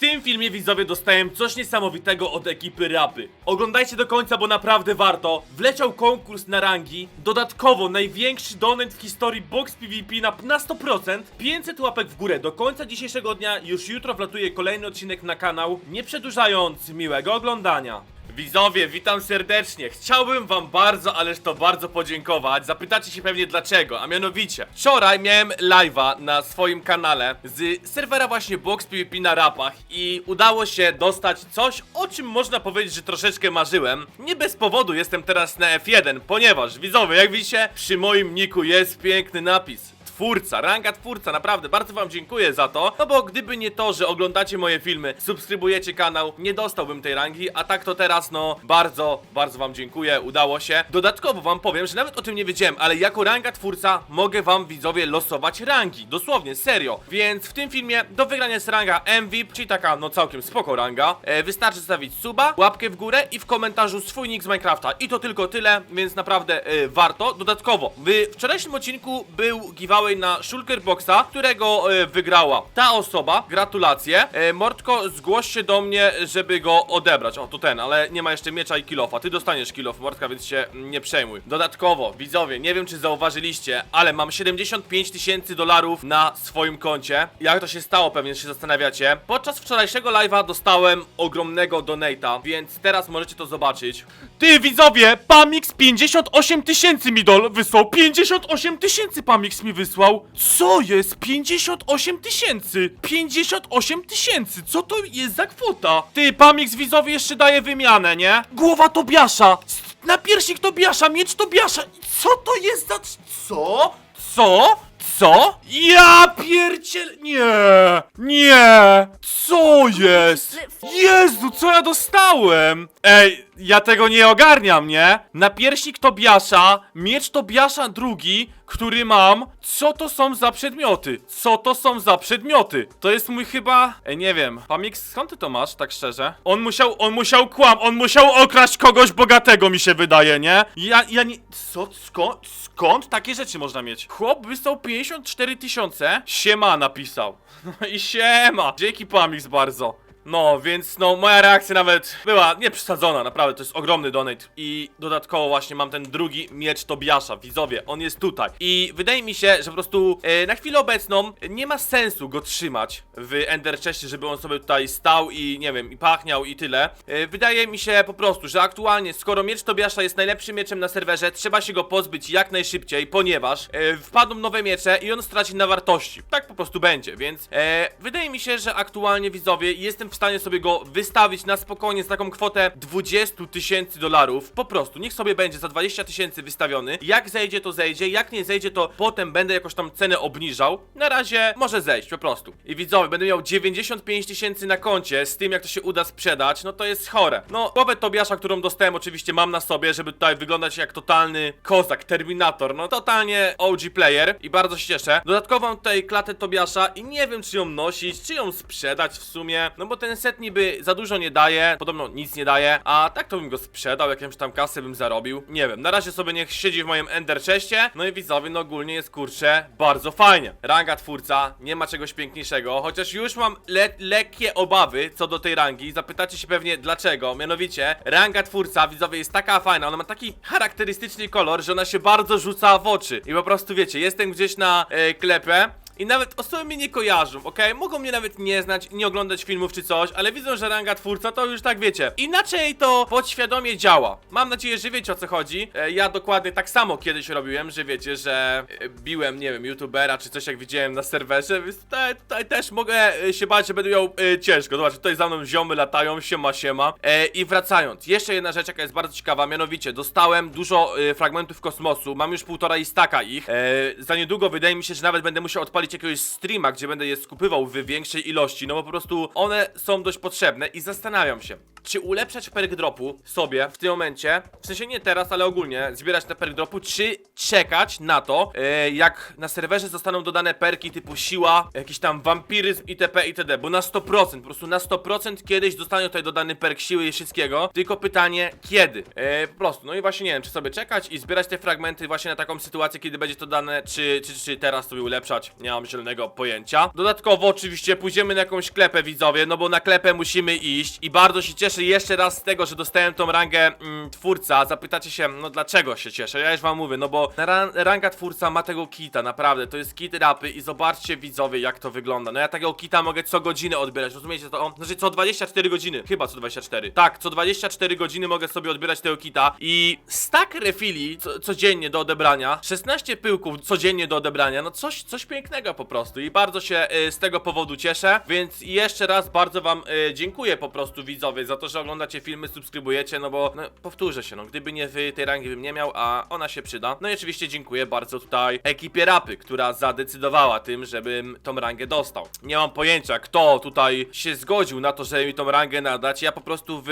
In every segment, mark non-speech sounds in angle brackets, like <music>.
tym filmie widzowie dostałem coś niesamowitego od ekipy Rapy. Oglądajcie do końca, bo naprawdę warto. Wleciał konkurs na rangi. Dodatkowo największy donate w historii Box PvP na, na 100%. 500 łapek w górę. Do końca dzisiejszego dnia, już jutro wlatuje kolejny odcinek na kanał. Nie przedłużając, miłego oglądania. Widzowie, witam serdecznie. Chciałbym wam bardzo, ależ to bardzo podziękować. Zapytacie się pewnie dlaczego, a mianowicie wczoraj miałem live'a na swoim kanale z serwera właśnie Box PvP na rapach i udało się dostać coś, o czym można powiedzieć, że troszeczkę marzyłem. Nie bez powodu jestem teraz na F1, ponieważ widzowie, jak widzicie, przy moim niku jest piękny napis twórca, ranga twórca, naprawdę bardzo wam dziękuję za to, no bo gdyby nie to, że oglądacie moje filmy, subskrybujecie kanał, nie dostałbym tej rangi, a tak to teraz, no, bardzo, bardzo wam dziękuję, udało się. Dodatkowo wam powiem, że nawet o tym nie wiedziałem, ale jako ranga twórca mogę wam, widzowie, losować rangi, dosłownie, serio, więc w tym filmie do wygrania jest ranga MVP, czyli taka, no, całkiem spoko ranga, e, wystarczy zostawić suba, łapkę w górę i w komentarzu swój nick z Minecrafta i to tylko tyle, więc naprawdę e, warto. Dodatkowo, w wczorajszym odcinku był giveaway na Shulker Boxa, którego e, wygrała ta osoba. Gratulacje. E, Mordko, zgłoś się do mnie, żeby go odebrać. O, to ten, ale nie ma jeszcze miecza i kilofa. Ty dostaniesz kilof, Mordka, więc się nie przejmuj. Dodatkowo, widzowie, nie wiem czy zauważyliście, ale mam 75 tysięcy dolarów na swoim koncie. Jak to się stało, pewnie się zastanawiacie. Podczas wczorajszego live'a dostałem ogromnego donata, więc teraz możecie to zobaczyć. Ty, widzowie, Pamix 58 tysięcy mi dol wysłał. 58 tysięcy Pamix mi wysłał. Co jest? 58 tysięcy. 58 tysięcy. Co to jest za kwota? Ty, Pamix widzowie jeszcze daje wymianę, nie? Głowa Tobiasza. S- Napierśnik Tobiasza, miecz Tobiasza. Co to jest za... Co? Co? Co? Ja pierdziel... Nie! Nie! Co jest? Jezu, co ja dostałem? Ej, ja tego nie ogarniam, nie? Napierśnik Tobiasza, miecz Tobiasza drugi, który mam. Co to są za przedmioty? Co to są za przedmioty? To jest mój chyba... Ej, nie wiem. Pamix, skąd ty to masz, tak szczerze? On musiał, on musiał kłam, on musiał okraść kogoś bogatego, mi się wydaje, nie? Ja, ja nie... Co? Skąd? Skąd takie rzeczy można mieć? Chłop wystał 54 tysiące. Siema napisał. <laughs> No i siema. Dzięki Pamix bardzo. No, więc no, moja reakcja nawet była nieprzesadzona, naprawdę, to jest ogromny donate. I dodatkowo właśnie mam ten drugi miecz Tobiasza, widzowie, on jest tutaj. I wydaje mi się, że po prostu e, na chwilę obecną nie ma sensu go trzymać w Ender Chestie, żeby on sobie tutaj stał i nie wiem, i pachniał i tyle. E, Wydaje mi się po prostu, że aktualnie, skoro miecz Tobiasza jest najlepszym mieczem na serwerze, trzeba się go pozbyć jak najszybciej, ponieważ e, wpadną nowe miecze i on straci na wartości. Tak po prostu będzie, więc e, wydaje mi się, że aktualnie widzowie jestem w stanie sobie go wystawić na spokojnie z taką kwotę 20 tysięcy dolarów. Po prostu, niech sobie będzie za 20 tysięcy wystawiony. Jak zejdzie, to zejdzie. Jak nie zejdzie, to potem będę jakoś tam cenę obniżał. Na razie może zejść, po prostu. I widzowie, będę miał 95 tysięcy na koncie z tym, jak to się uda sprzedać. No to jest chore. No, głowę Tobiasza, którą dostałem, oczywiście mam na sobie, żeby tutaj wyglądać jak totalny kozak, terminator. No, totalnie OG player i bardzo się cieszę. Dodatkowo mam tutaj klatę Tobiasza i nie wiem, czy ją nosić, czy ją sprzedać w sumie. No bo ten set niby za dużo nie daje, podobno nic nie daje, a tak to bym go sprzedał, jakąś tam kasę bym zarobił. Nie wiem, na razie sobie niech siedzi w moim Ender chestie, no i widzowie, no ogólnie jest kurczę bardzo fajnie. Ranga twórca, nie ma czegoś piękniejszego, chociaż już mam le lekkie obawy co do tej rangi. Zapytacie się pewnie dlaczego, mianowicie ranga twórca, widzowie, jest taka fajna, ona ma taki charakterystyczny kolor, że ona się bardzo rzuca w oczy. I po prostu wiecie, jestem gdzieś na e, klepie, i nawet osoby mnie nie kojarzą, okej? Mogą mnie nawet nie znać, nie oglądać filmów czy coś, ale widzą, że ranga twórca to już tak wiecie. Inaczej to podświadomie działa. Mam nadzieję, że wiecie o co chodzi. E, ja dokładnie tak samo kiedyś robiłem, że wiecie, że e, biłem, nie wiem, youtubera czy coś jak widziałem na serwerze, więc tutaj, tutaj też mogę e, się bać, że będę miał e, ciężko. Zobaczcie, tutaj za mną ziomy latają, siema, siema. E, I wracając, jeszcze jedna rzecz, jaka jest bardzo ciekawa, mianowicie dostałem dużo e, fragmentów kosmosu, mam już półtora istaka ich. E, za niedługo wydaje mi się, że nawet będę musiał odpalić jakiegoś streama, gdzie będę je skupywał w większej ilości, no bo po prostu one są dość potrzebne i zastanawiam się, czy ulepszać perk dropu sobie w tym momencie, w sensie nie teraz, ale ogólnie, zbierać na perk dropu, czy czekać na to, e, jak na serwerze zostaną dodane perki typu siła, jakiś tam wampiryzm itp. itd. Bo na 100%, po prostu na 100% kiedyś zostanie tutaj dodany perk siły i wszystkiego, tylko pytanie kiedy. E, po prostu, no i właśnie nie wiem, czy sobie czekać i zbierać te fragmenty właśnie na taką sytuację, kiedy będzie to dane, czy, czy, czy teraz sobie ulepszać, nie mam zielonego pojęcia. Dodatkowo oczywiście pójdziemy na jakąś klepę widzowie, no bo na klepę musimy iść i bardzo się cieszę jeszcze raz z tego, że dostałem tą rangę mm, twórca. Zapytacie się, no dlaczego się cieszę? Ja już wam mówię, no bo ra ranga twórca ma tego kita, naprawdę, to jest kit rapy i zobaczcie widzowie jak to wygląda. No ja takiego kita mogę co godzinę odbierać, rozumiecie to? O, znaczy co 24 godziny, chyba co 24. Tak, co 24 godziny mogę sobie odbierać tego kita i stack refili co, codziennie do odebrania, 16 pyłków codziennie do odebrania, no coś, coś pięknego po prostu i bardzo się y, z tego powodu cieszę, więc jeszcze raz bardzo wam y, dziękuję po prostu widzowie za to, że oglądacie filmy, subskrybujecie, no bo no, powtórzę się, no gdyby nie wy, tej rangi bym nie miał, a ona się przyda. No i oczywiście dziękuję bardzo tutaj ekipie Rapy, która zadecydowała tym, żebym tą rangę dostał. Nie mam pojęcia, kto tutaj się zgodził na to, żeby mi tą rangę nadać. Ja po prostu w,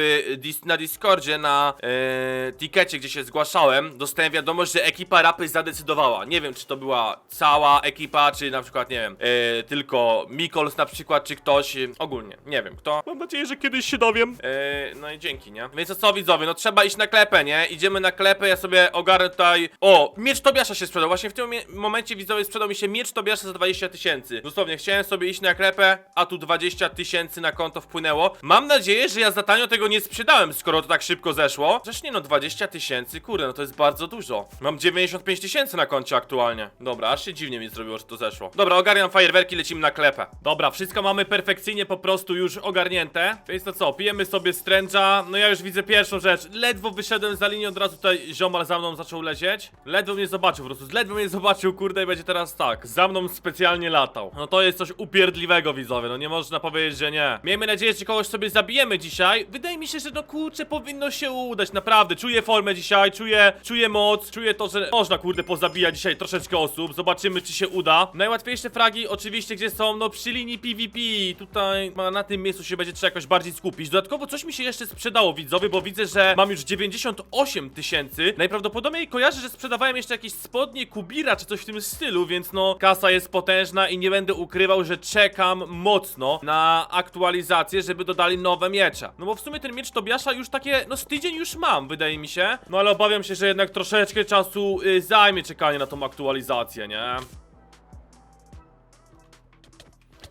na Discordzie, na e, tikecie, gdzie się zgłaszałem, dostałem wiadomość, że ekipa Rapy zadecydowała. Nie wiem, czy to była cała ekipa, czy na przykład, nie wiem, e, tylko Mikols na przykład, czy ktoś. e, Ogólnie, nie wiem kto. Mam nadzieję, że kiedyś się dowiem. E, no i dzięki, nie? Więc to co widzowie, no trzeba iść na klepę, nie? Idziemy na klepę, ja sobie ogarnę tutaj... O, miecz Tobiasza się sprzedał, właśnie w tym momencie widzowie sprzedał mi się miecz Tobiasza za 20 tysięcy. Dosłownie, chciałem sobie iść na klepę, a tu 20 tysięcy na konto wpłynęło. Mam nadzieję, że ja za tanio tego nie sprzedałem, skoro to tak szybko zeszło. Zresztą nie no, 20 tysięcy, kurde, no to jest bardzo dużo. Mam 95 tysięcy na koncie aktualnie. Dobra, aż się dziwnie mi zrobiło, że to zeszło. Dobra, ogarniam fajerwerki, lecimy na klepę. Dobra, wszystko mamy perfekcyjnie po prostu już ogarnięte. Więc to co, pijemy sobie stręcza. No ja już widzę pierwszą rzecz. Ledwo wyszedłem za linię, od razu tutaj ziomal za mną zaczął lecieć. Ledwo mnie zobaczył po prostu, ledwo mnie zobaczył, kurde, i będzie teraz tak. Za mną specjalnie latał. No to jest coś upierdliwego, widzowie, no nie można powiedzieć, że nie. Miejmy nadzieję, że kogoś sobie zabijemy dzisiaj. Wydaje mi się, że no kurczę, powinno się udać, naprawdę. Czuję formę dzisiaj, czuję, czuję moc, czuję to, że można, kurde, pozabijać dzisiaj troszeczkę osób. Zobaczymy, czy się uda. Najłatwiejsze fragi oczywiście, gdzie są, no przy linii PvP. Tutaj na tym miejscu się będzie trzeba jakoś bardziej skupić. Dodatkowo coś mi się jeszcze sprzedało, widzowie, bo widzę, że mam już 98 tysięcy. Najprawdopodobniej kojarzę, że sprzedawałem jeszcze jakieś spodnie Kubira, czy coś w tym stylu, więc no, kasa jest potężna i nie będę ukrywał, że czekam mocno na aktualizację, żeby dodali nowe miecze. No bo w sumie ten miecz Tobiasza już takie, no z tydzień już mam, wydaje mi się. No ale obawiam się, że jednak troszeczkę czasu y, zajmie czekanie na tą aktualizację, nie?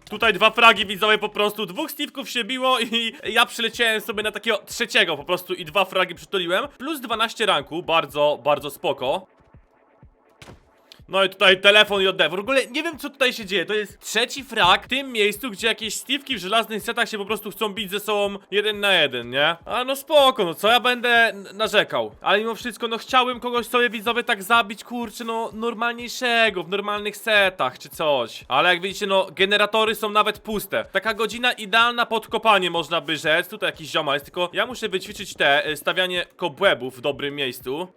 Tutaj dwa fragi widzowie po prostu, dwóch Steve'ków się biło i <laughs> ja przyleciałem sobie na takiego trzeciego po prostu i dwa fragi przytuliłem. Plus 12 ranku, bardzo, bardzo spoko. No i tutaj telefon oddew. W ogóle nie wiem co tutaj się dzieje. To jest trzeci frag w tym miejscu, gdzie jakieś Steve'ki w żelaznych setach się po prostu chcą bić ze sobą jeden na jeden, nie? A no spoko, no co ja będę narzekał. Ale mimo wszystko, no chciałbym kogoś sobie widzowie tak zabić, kurczę, no normalniejszego, w normalnych setach czy coś. Ale jak widzicie, no generatory są nawet puste. Taka godzina idealna pod kopanie można by rzec. Tutaj jakiś zioma jest, tylko ja muszę wyćwiczyć te y, stawianie kobłębów w dobrym miejscu.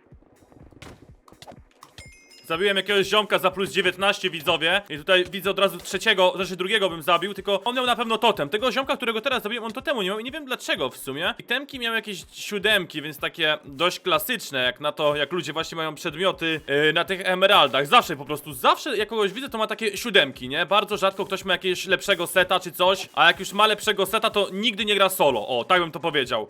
Zabiłem jakiegoś ziomka za plus 19 widzowie i tutaj widzę od razu trzeciego, znaczy drugiego bym zabił, tylko on miał na pewno totem. Tego ziomka, którego teraz zabiłem, on totemu nie miał i nie wiem dlaczego w sumie. I temki miał jakieś siódemki, więc takie dość klasyczne, jak na to, jak ludzie właśnie mają przedmioty yy, na tych emeraldach. Zawsze po prostu, zawsze jak kogoś widzę, to ma takie siódemki, nie? Bardzo rzadko ktoś ma jakiegoś lepszego seta czy coś, a jak już ma lepszego seta, to nigdy nie gra solo. O, tak bym to powiedział.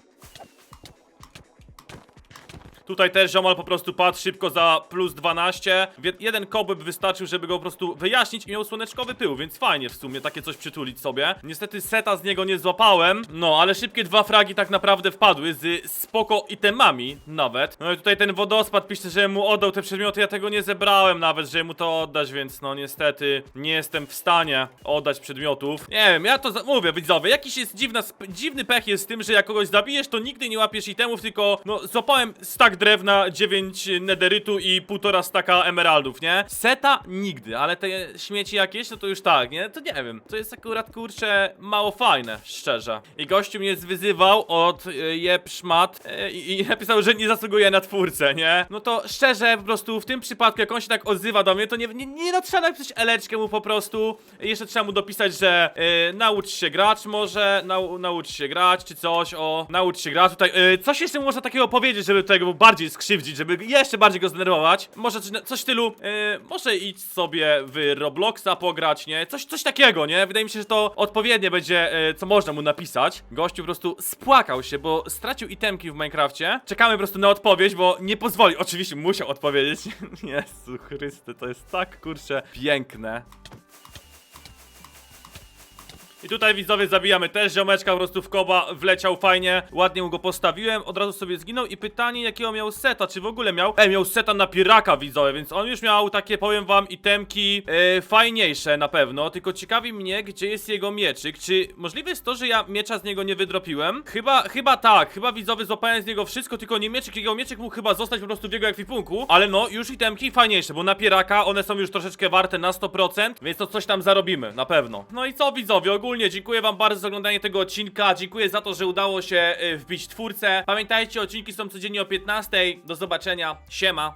Tutaj też ziomal po prostu padł szybko za plus 12. Wie- Jeden kobyb wystarczył, żeby go po prostu wyjaśnić i miał słoneczkowy pył, więc fajnie w sumie takie coś przytulić sobie. Niestety seta z niego nie złapałem, no ale szybkie dwa fragi tak naprawdę wpadły z spoko itemami nawet. No i tutaj ten wodospad pisze, że mu oddał te przedmioty, ja tego nie zebrałem nawet, żeby mu to oddać, więc no niestety nie jestem w stanie oddać przedmiotów. Nie wiem, ja to mówię widzowie, jakiś jest dziwna, dziwny pech jest z tym, że jak kogoś zabijesz, to nigdy nie łapiesz itemów, tylko no złapałem stack drewna, 9 nederytu i półtora staka emeraldów, nie? Seta nigdy, ale te śmieci jakieś, no to już tak, nie? To nie wiem. To jest akurat, kurczę, mało fajne, szczerze. I gościu mnie zwyzywał od y, i, napisał, że nie zasługuje na twórcę, nie? No to szczerze, po prostu w tym przypadku, jak on się tak odzywa do mnie, to nie, nie, nie no, trzeba napisać eleczkę mu po prostu. Jeszcze trzeba mu dopisać, że y, naucz się grać może, nau, naucz się grać, czy coś, o, naucz się grać tutaj. Y, coś jeszcze można takiego powiedzieć, żeby tutaj go bardziej skrzywdzić, żeby jeszcze bardziej go zdenerwować. Może coś, coś w stylu, y, może idź sobie w Robloxa pograć, nie? Coś, coś takiego, nie? Wydaje mi się, że to odpowiednie będzie, y, co można mu napisać. Gościu po prostu spłakał się, bo stracił itemki w Minecrafcie. Czekamy po prostu na odpowiedź, bo nie pozwoli. Oczywiście musiał odpowiedzieć. <laughs> Jezu Chryste, to jest tak, kurczę, piękne. I tutaj widzowie zabijamy też ziomeczka po prostu w koba, wleciał fajnie, ładnie mu go postawiłem, od razu sobie zginął. I pytanie jakiego miał seta, czy w ogóle miał? Ej, miał seta na piraka widzowie, więc on już miał takie, powiem wam, itemki e, fajniejsze na pewno, tylko ciekawi mnie, gdzie jest jego mieczyk, czy możliwe jest to, że ja miecza z niego nie wydropiłem? Chyba, chyba tak, chyba widzowie złapałem z niego wszystko, tylko nie mieczyk, jego mieczyk mógł chyba zostać po prostu w jego ekwipunku, ale no, już itemki fajniejsze, bo na piraka one są już troszeczkę warte na 100%, więc to coś tam zarobimy, na pewno. No i co widzowie, ogólnie dziękuję wam bardzo za oglądanie tego odcinka, dziękuję za to, że udało się y, wbić twórcę. Pamiętajcie, odcinki są codziennie o 15, do zobaczenia, siema.